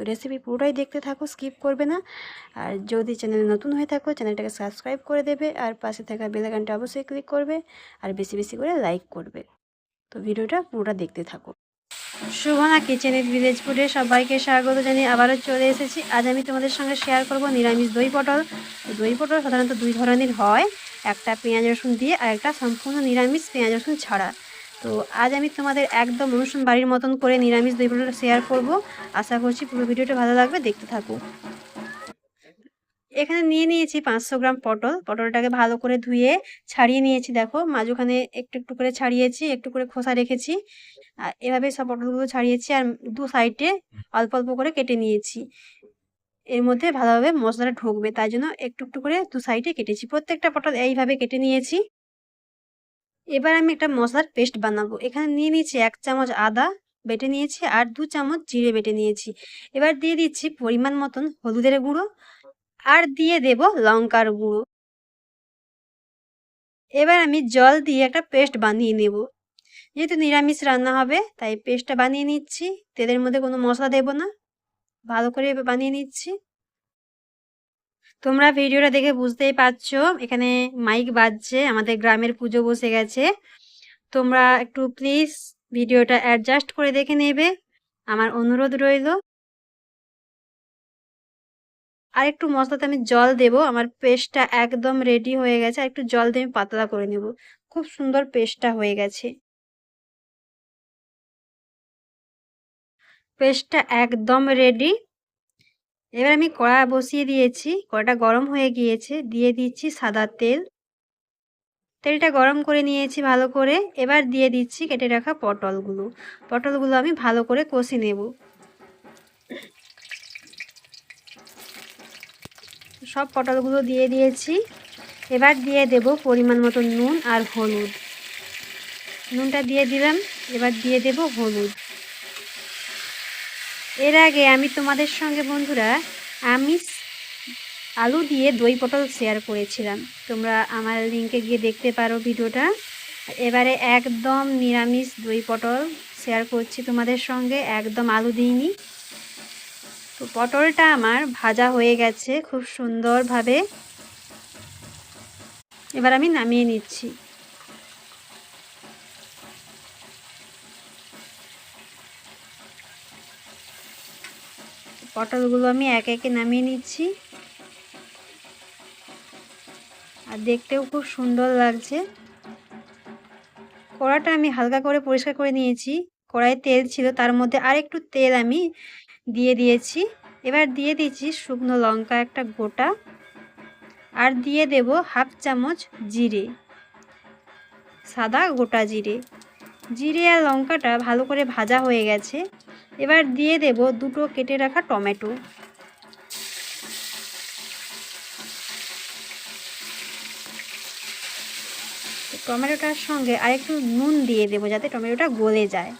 তো রেসিপি পুরোটাই দেখতে থাকো স্কিপ করবে না। আর যদি চ্যানেলে নতুন হয়ে থাকো চ্যানেলটাকে সাবস্ক্রাইব করে দেবে আর পাশে থাকা বেলাগানটা অবশ্যই ক্লিক করবে আর বেশি বেশি করে লাইক করবে। তো ভিডিওটা পুরোটা দেখতে থাকো। সুভানা কিচেনের ভিলেজ ফুডে সবাইকে স্বাগত জানিয়ে আবারও চলে এসেছি। আজ আমি তোমাদের সঙ্গে শেয়ার করব নিরামিষ দই পটল। দই পটল সাধারণত দুই ধরনের হয়। একটা পেঁয়াজ রসুন দিয়ে আর একটা সম্পূর্ণ নিরামিষ পেঁয়াজ রসুন ছাড়া। তো আজ আমি তোমাদের একদম অনুষ্ঠান বাড়ির মতন করে নিরামিষ দই শেয়ার করব। আশা করছি পুরো ভিডিওটা ভালো লাগবে, দেখতে থাকো। এখানে নিয়ে নিয়েছি পাঁচশো গ্রাম পটল। পটলটাকে ভালো করে ধুয়ে ছাড়িয়ে নিয়েছি, দেখো। মাঝখানে একটু একটু করে ছাড়িয়েছি, একটু করে খোসা রেখেছি। আর এভাবে সব পটলগুলো ছাড়িয়েছি আর দু সাইডে অল্প অল্প করে কেটে নিয়েছি। এর মধ্যে ভালোভাবে মশলাটা ঢুকবে, তাই জন্য একটু একটু করে দু সাইডে কেটেছি। প্রত্যেকটা পটল এইভাবে কেটে নিয়েছি। এবার আমি একটা মশলার পেস্ট বানাবো। এখানে নিয়ে নিয়েছি এক চামচ আদা বেটে নিয়েছি আর দু চামচ জিরে বেটে নিয়েছি। এবার দিয়ে দিচ্ছি পরিমাণ মতন হলুদের গুঁড়ো আর দিয়ে দেব লঙ্কার গুঁড়ো। এবার আমি জল দিয়ে একটা পেস্ট বানিয়ে নেব। যেহেতু নিরামিষ রান্না হবে, তাই পেস্টটা বানিয়ে নিচ্ছি। তেলের মধ্যে কোনো মশলা দেব না। ভালো করে বানিয়ে নিচ্ছি। তোমরা ভিডিওটা দেখে বুঝতেই পারছ, এখানে মাইক বাজছে, আমাদের গ্রামের পুজো বসে গেছে। তোমরা একটু প্লিজ ভিডিওটা অ্যাডজাস্ট করে দেখে নেবে। আমার অনুরোধ রইল। আর একটু মশলাতে আমি জল দেব, আমার পেস্টটা একদম রেডি হয়ে গেছে। আর একটু জল দিয়ে আমি পাতলা করে নেব। খুব সুন্দর পেস্টটা হয়ে গেছে। পেস্টটা একদম রেডি এবার আমি কড়া বসিয়ে দিয়েছি, কড়াটা গরম হয়ে গিয়েছে, দিয়ে দিচ্ছি সাদা তেল। তেলটা গরম করে নিয়েছি ভালো করে, এবার দিয়ে দিচ্ছি কেটে রাখা পটলগুলো। পটলগুলো আমি ভালো করে কষি নেব। সব পটলগুলো দিয়ে দিয়েছি। এবার দিয়ে দেব পরিমাণ মতো নুন আর হলুদ। নুনটা দিয়ে দিলাম, এবার দিয়ে দেব হলুদ। এর আগে আমি তোমাদের সঙ্গে, বন্ধুরা আমি আলু দিয়ে দই পটল শেয়ার করেছিলাম। তোমরা আমার লিঙ্কে গিয়ে দেখতে পারো ভিডিওটা। এবারে একদম নিরামিষ দই পটল শেয়ার করছি তোমাদের সঙ্গে, একদম আলু দিইনি। তো পটলটা আমার ভাজা হয়ে গেছে খুব সুন্দরভাবে। এবার আমি নামিয়ে নিচ্ছি। পটলগুলো আমি একে একে নামিয়ে নিচ্ছি। আর দেখতেও খুব সুন্দর লাগছে। কড়াটা আমি হালকা করে পরিষ্কার করে নিয়েছি। কড়াই তেল ছিল, তার মধ্যে আর একটু তেল আমি দিয়ে দিয়েছি। এবার দিয়ে দিচ্ছি শুকনো লঙ্কা একটা গোটা। আর দিয়ে দেব হাফ চামচ জিরে, সাদা গোটা জিরে। জিরে আর লঙ্কাটা ভালো করে ভাজা হয়ে গেছে। এবার দিয়ে দেব দুটো কেটে রাখা টমেটো। টমেটোটার সঙ্গে আরেকটু নুন দিয়ে দেবো যাতে টমেটোটা গলে যায়।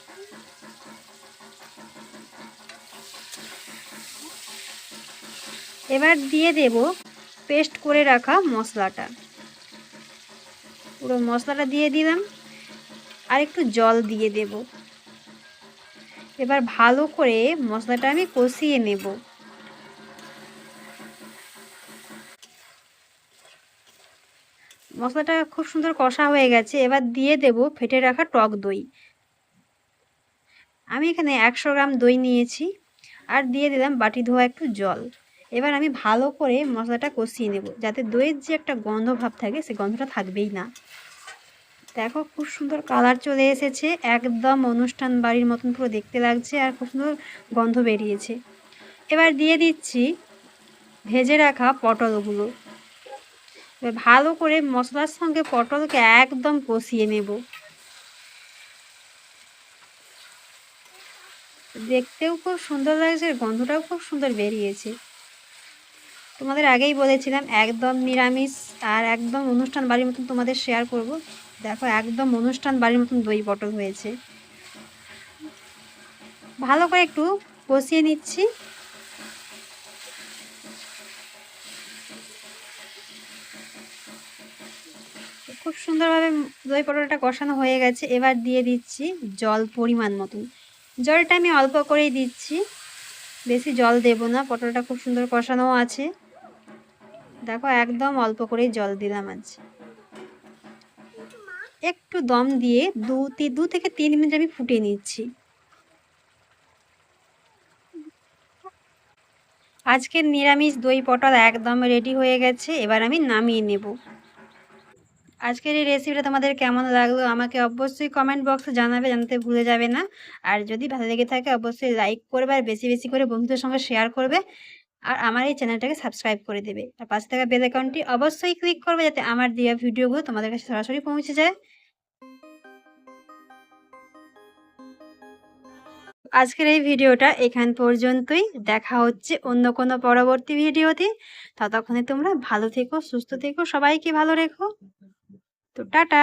এবার দিয়ে দেব পেস্ট করে রাখা মশলাটা। পুরো মশলাটা দিয়ে দিলাম। আর একটু জল দিয়ে দেব। এবার ভালো করে মশলাটা আমি কষিয়ে নেব। মশলাটা খুব সুন্দর কষা হয়ে গেছে, এবার দিয়ে দেব ফেটে রাখা টক দই। আমি এখানে একশো গ্রাম দই নিয়েছি, আর দিয়ে দিলাম বাটি ধোয়া একটু জল। এবার আমি ভালো করে মশলাটা কষিয়ে নেব, যাতে দইয়ের যে একটা গন্ধ ভাব থাকে, সে গন্ধটা থাকবেই না। দেখো খুব সুন্দর কালার চলে এসেছে, একদম অনুষ্ঠান বাড়ির মতন পুরো দেখতে লাগছে আর খুব সুন্দর গন্ধ বেরিয়েছে। এবার দিয়ে দিচ্ছি ভেজে রাখা পটলগুলো। এবার ভালো করে মশলার সঙ্গে পটলকে একদম কষিয়ে নেব। দেখতেও খুব সুন্দর লাগছে, গন্ধটাও খুব সুন্দর বেরিয়েছে। তোমাদের আগেই বলেছিলাম, একদম নিরামিষ আর একদম অনুষ্ঠান বাড়ির মতন তোমাদের শেয়ার করব। দেখো, একদম অনুষ্ঠান বাড়ির মতন দই পটল হয়েছে। ভালো করে একটু কষিয়ে নিচ্ছি। খুব সুন্দরভাবে দই পটলটা কষানো হয়ে গেছে। এবার দিয়ে দিচ্ছি জল পরিমাণ মতন। জলটা আমি অল্প করেই দিচ্ছি। বেশি জল দেব না, পটলটা খুব সুন্দর কষানো আছে। দেখো, একদম অল্প করেই জল দিলাম আজ। একটু দম দিয়ে দু দু থেকে তিন মিনিট আমি ফুটিয়ে নিচ্ছি। আজকের নিরামিষ দই পটল একদম রেডি হয়ে গেছে, এবার আমি নামিয়ে নেব। আজকের এই রেসিপিটা তোমাদের কেমন লাগল আমাকে অবশ্যই কমেন্ট বক্সে জানাবে, জানাতে ভুলে যাবে না। আর যদি ভালো লেগে থাকে, অবশ্যই লাইক করবে আর বেশি বেশি করে বন্ধুদের সঙ্গে শেয়ার করবে। আর আমার এই চ্যানেলটাকে সাবস্ক্রাইব করে দেবে। আর পাশে থাকা বেল আইকনটি অবশ্যই ক্লিক করবে যাতে আমার দেওয়া ভিডিওগুলো তোমাদের কাছে সরাসরি পৌঁছে যায়। আজকের এই ভিডিওটা এখান পর্যন্তই। দেখা হচ্ছে অন্য কোনো পরবর্তী ভিডিওতে। ততক্ষণে তোমরা ভালো থেকো, সুস্থ থেকো, সবাইকে ভালো রেখো। তো টাটা।